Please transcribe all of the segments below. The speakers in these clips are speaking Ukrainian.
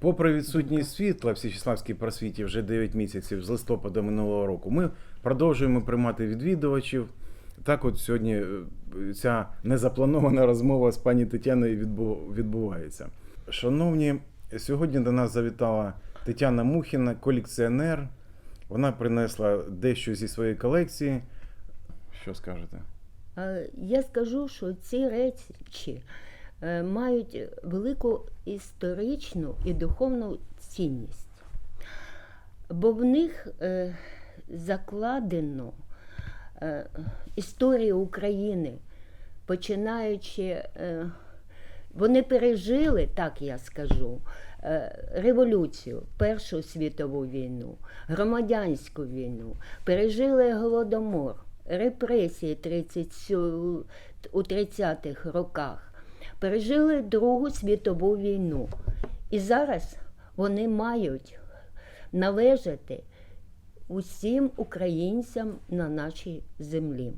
Попри відсутність світла в Січеславській просвіті вже 9 місяців з листопада минулого року, ми продовжуємо приймати відвідувачів. Так, от сьогодні е, ця незапланована розмова з пані Тетяною відбувається. Шановні, сьогодні до нас завітала Тетяна Мухіна, колекціонер. Вона принесла дещо зі своєї колекції. Що скажете? Е, Я скажу, що ці речі мають велику історичну і духовну цінність, бо в них е, закладено е, історію України, починаючи, е, вони пережили, так я скажу, е, революцію, Першу світову війну, громадянську війну, пережили голодомор, репресії 37 у 30-х роках, пережили Другу світову війну. І зараз вони мають належати усім українцям на нашій землі.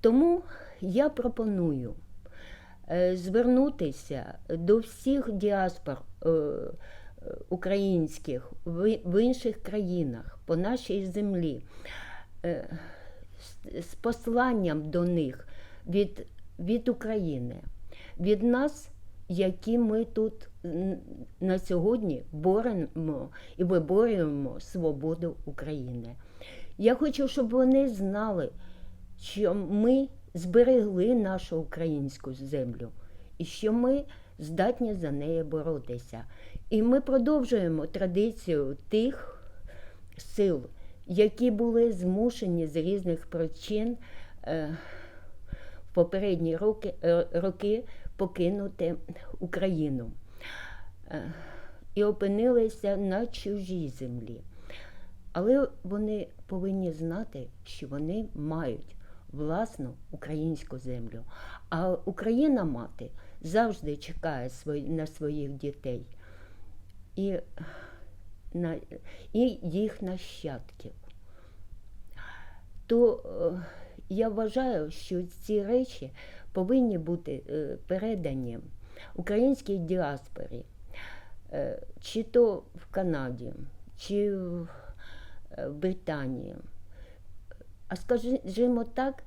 Тому я пропоную е, звернутися до всіх діаспор е, українських в, інших країнах по нашій землі е, з посланням до них від, від України, від нас, які ми тут на сьогодні боремо і виборюємо свободу України. Я хочу, щоб вони знали, що ми зберегли нашу українську землю і що ми здатні за неї боротися. І ми продовжуємо традицію тих сил, які були змушені з різних причин е, попередні роки, е, роки покинути Україну е, і опинилися на чужій землі. Але вони повинні знати, що вони мають власну українську землю. А Україна мати завжди чекає на своїх дітей і, на, і їх нащадків. То е, я вважаю, що ці речі повинні бути е, передані українській діаспорі, е, чи то в Канаді, чи в е, Британії. А скажімо так,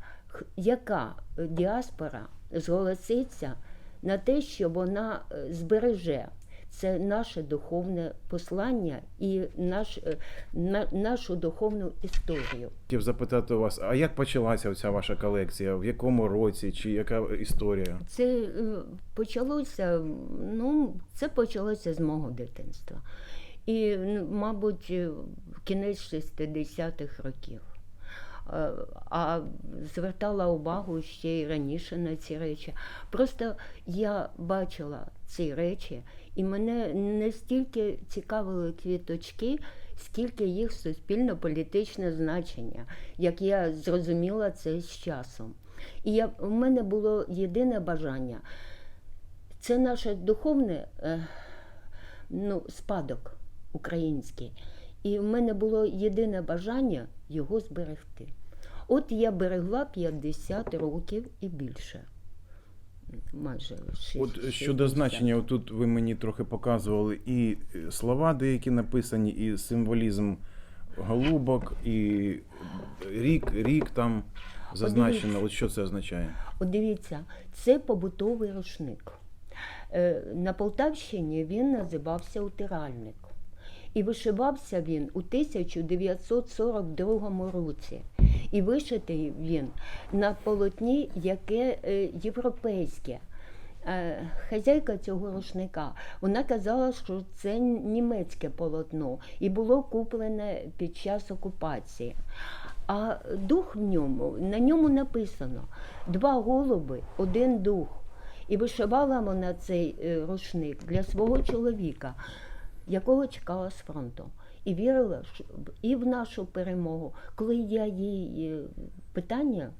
яка діаспора зголоситься на те, що вона збереже це наше духовне послання і наш, е, на, нашу духовну історію. Хотів запитати у вас, а як почалася ця ваша колекція? В якому році, чи яка історія? Це е, почалося, ну, це почалося з мого дитинства. І, мабуть, е, кінець 60-х років. А звертала увагу ще й раніше на ці речі. Просто я бачила ці речі, і мене не стільки цікавили квіточки, скільки їх суспільно-політичне значення, як я зрозуміла це з часом. І я, в мене було єдине бажання це наше духовне ну, спадок український. І в мене було єдине бажання його зберегти. От я берегла 50 років і більше. Майже шість- От щодо 60. значення, тут ви мені трохи показували і е, слова деякі написані, і символізм голубок, і рік, рік там зазначено. Подивіться. От що це означає? От дивіться, це побутовий рушник. Е, На Полтавщині він називався утиральник. І вишивався він у 1942 році. І вишитий він на полотні, яке е, європейське. Е, Хазяйка цього рушника вона казала, що це німецьке полотно і було куплене під час окупації. А дух в ньому, на ньому написано два голуби, один дух. І вишивала вона цей е, рушник для свого чоловіка, якого чекала з фронту. І вірила і в нашу перемогу. Коли я їй е, питання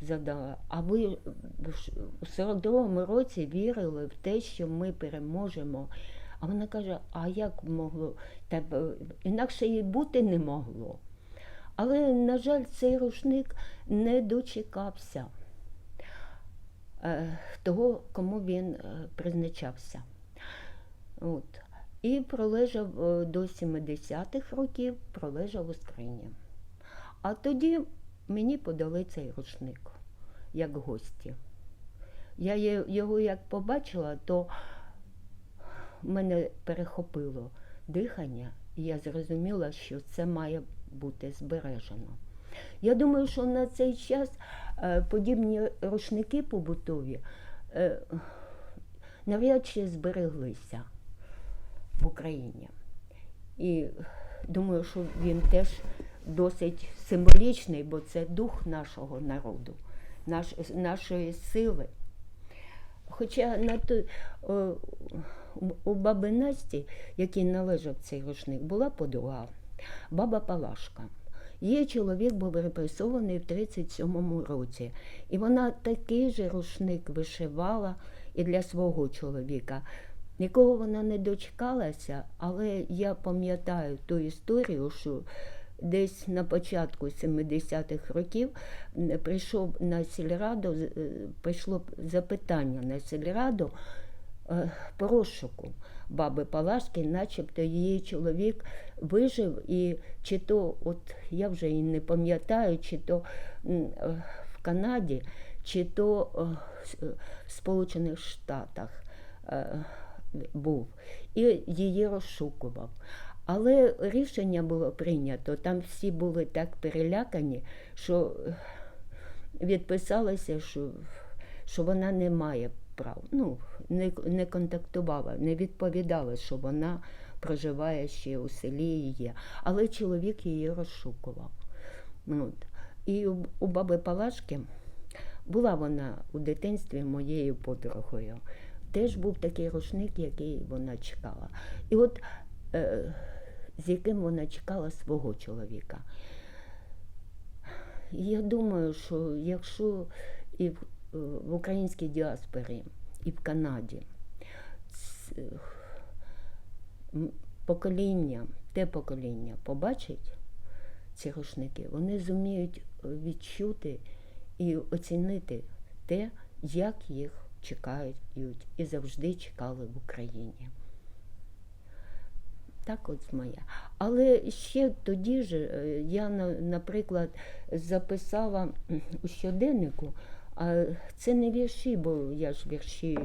задала, а ви у 42-му році вірили в те, що ми переможемо. А вона каже: а як могло? Та інакше і бути не могло. Але, на жаль, цей рушник не дочекався е, того, кому він е, призначався. От. І пролежав е, до 70-х років, пролежав у скрині. А тоді мені подали цей рушник як гості. Я його як побачила, то мене перехопило дихання, і я зрозуміла, що це має бути збережено. Я думаю, що на цей час е, подібні рушники побутові е, навряд чи збереглися в Україні. І думаю, що він теж досить символічний, бо це дух нашого народу, наш, нашої сили. Хоча на той, о, у- у баби Насті, якій належав цей рушник, була подруга, баба Палашка. Її чоловік був репресований в 37-му році, і вона такий же рушник вишивала і для свого чоловіка. Нікого вона не дочекалася, але я пам'ятаю ту історію, що десь на початку 70-х років прийшов на сільраду, е, прийшло запитання на сільраду е, по розшуку баби Палашки, начебто її чоловік вижив, і чи то, от я вже і не пам'ятаю, чи то е, в Канаді, чи то в Сполучених Штатах був, і її розшукував. Але рішення було прийнято. Там всі були так перелякані, що е, відписалося, що, що вона не має прав. Ну, не, не контактувала, не відповідала, що вона проживає ще у селі є. Але чоловік її розшукував. От. І у, у баби Палашки була вона у дитинстві моєю подругою. Теж був такий рушник, який вона чекала. І от е, з яким вона чекала свого чоловіка. Я думаю, що якщо і в, е, в українській діаспорі, і в Канаді ц- покоління, те покоління побачить ці рушники, вони зуміють е, відчути і оцінити те, як їх чекають і завжди чекали в Україні. Так от моя. Але ще тоді ж е, я, наприклад, записала у щоденнику, а це не вірші, бо я ж вірші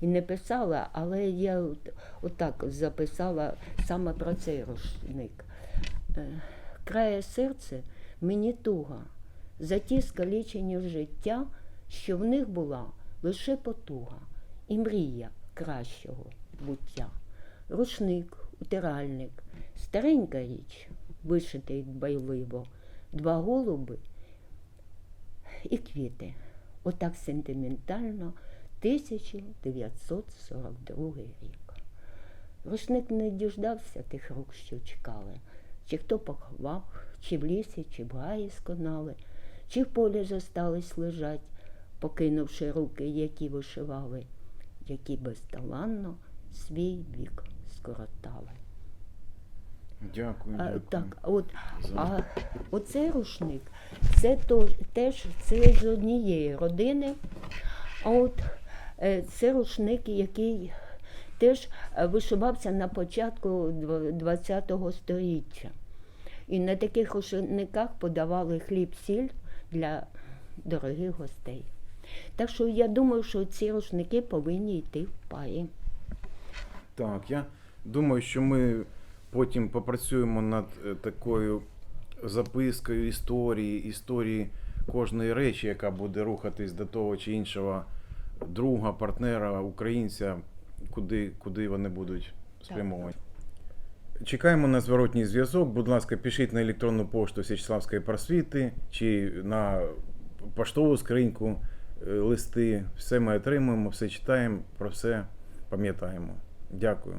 і не писала, але я от, отак записала саме про цей рушник. Е, Крає серце мені туга за ті скалічені життя, що в них була лише потуга і мрія кращого буття. Рушник, утиральник, старенька річ, вишитий дбайливо, два голуби і квіти. Отак сентиментально 1942 рік. Рушник не діждався тих рук, що чекали. Чи хто поховав, чи в лісі, чи в гаї сконали, чи в полі зостались лежать, покинувши руки, які вишивали, які безталанно свій вік скоротали. Дякую. А, дякую. так, от, за- а оцей рушник, це то, теж це з однієї родини. А от е, це рушник, який теж вишивався на початку ХХ століття. І на таких рушниках подавали хліб-сіль для дорогих гостей. Так що я думаю, що ці рушники повинні йти в парі. Так, я думаю, що ми потім попрацюємо над е, такою запискою історії, історії кожної речі, яка буде рухатись до того чи іншого друга, партнера, українця, куди, куди вони будуть спрямовані. Чекаємо на зворотній зв'язок. Будь ласка, пишіть на електронну пошту Січславської просвіти чи на поштову скриньку листи. Все ми отримуємо, все читаємо, про все пам'ятаємо. Дякую.